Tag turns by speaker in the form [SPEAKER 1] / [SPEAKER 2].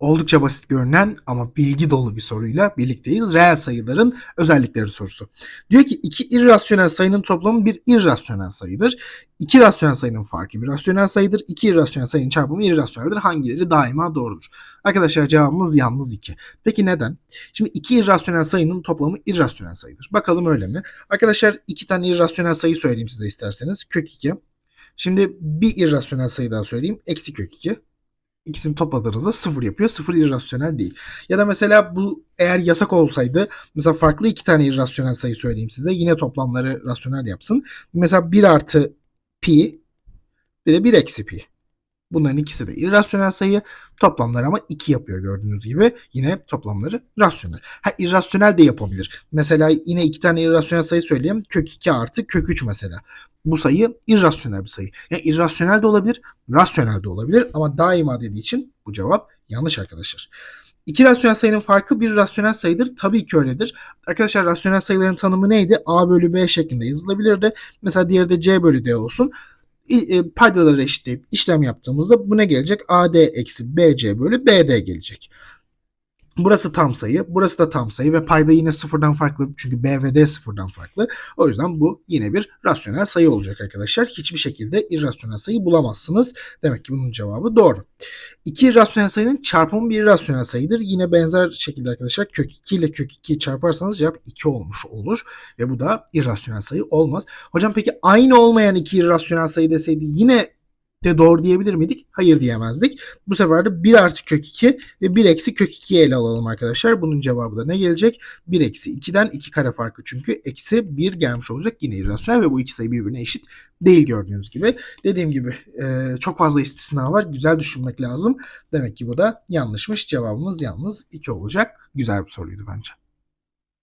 [SPEAKER 1] Oldukça basit görünen ama bilgi dolu bir soruyla birlikteyiz. Reel sayıların özellikleri sorusu. Diyor ki iki irrasyonel sayının toplamı bir irrasyonel sayıdır. İki rasyonel sayının farkı bir rasyonel sayıdır. İki irrasyonel sayının çarpımı irrasyoneldir. Hangileri daima doğrudur? Arkadaşlar cevabımız yalnız 2. Peki neden? Şimdi iki irrasyonel sayının toplamı irrasyonel sayıdır. Bakalım öyle mi? Arkadaşlar iki tane irrasyonel sayı söyleyeyim size isterseniz. Kök 2. Şimdi bir irrasyonel sayı daha söyleyeyim. Eksi kök 2. İkisini topladığınızda sıfır yapıyor. Sıfır irrasyonel değil. Ya da mesela bu eğer yasak olsaydı mesela farklı iki tane irrasyonel sayı söyleyeyim size. Yine toplamları rasyonel yapsın. Mesela 1 artı pi bir de 1 eksi pi. Bunların ikisi de irrasyonel sayı. Toplamları ama 2 yapıyor gördüğünüz gibi. Yine toplamları rasyonel. Ha irrasyonel de yapabilir. Mesela yine iki tane irrasyonel sayı söyleyeyim. Kök 2 artı kök 3 mesela. Bu sayı irrasyonel bir sayı. Yani irrasyonel de olabilir, rasyonel de olabilir ama daima dediği için bu cevap yanlış arkadaşlar. İki rasyonel sayının farkı bir rasyonel sayıdır. Tabii ki öyledir. Arkadaşlar rasyonel sayıların tanımı neydi? A bölü B şeklinde yazılabilirdi. Mesela diğeri de C bölü D olsun. E, Paydaları eşitleyip işlem yaptığımızda bu ne gelecek? AD eksi BC bölü BD gelecek. Burası tam sayı, burası da tam sayı ve payda yine sıfırdan farklı çünkü B ve D sıfırdan farklı. O yüzden bu yine bir rasyonel sayı olacak arkadaşlar. Hiçbir şekilde irrasyonel sayı bulamazsınız. Demek ki bunun cevabı doğru. İki irrasyonel sayının çarpımı bir irrasyonel sayıdır. Yine benzer şekilde arkadaşlar kök 2 ile kök 2 çarparsanız cevap 2 olmuş olur. Ve bu da irrasyonel sayı olmaz. Hocam peki aynı olmayan iki irrasyonel sayı deseydi yine de doğru diyebilir miydik? Hayır diyemezdik. Bu sefer de 1 artı kök 2 ve 1 eksi kök 2'yi ele alalım arkadaşlar. Bunun cevabı da ne gelecek? 1 eksi 2'den 2 kare farkı çünkü eksi 1 gelmiş olacak. Yine irrasyonel ve bu iki sayı birbirine eşit değil gördüğünüz gibi. Dediğim gibi e, çok fazla istisna var. Güzel düşünmek lazım. Demek ki bu da yanlışmış. Cevabımız yalnız 2 olacak. Güzel bir soruydu bence.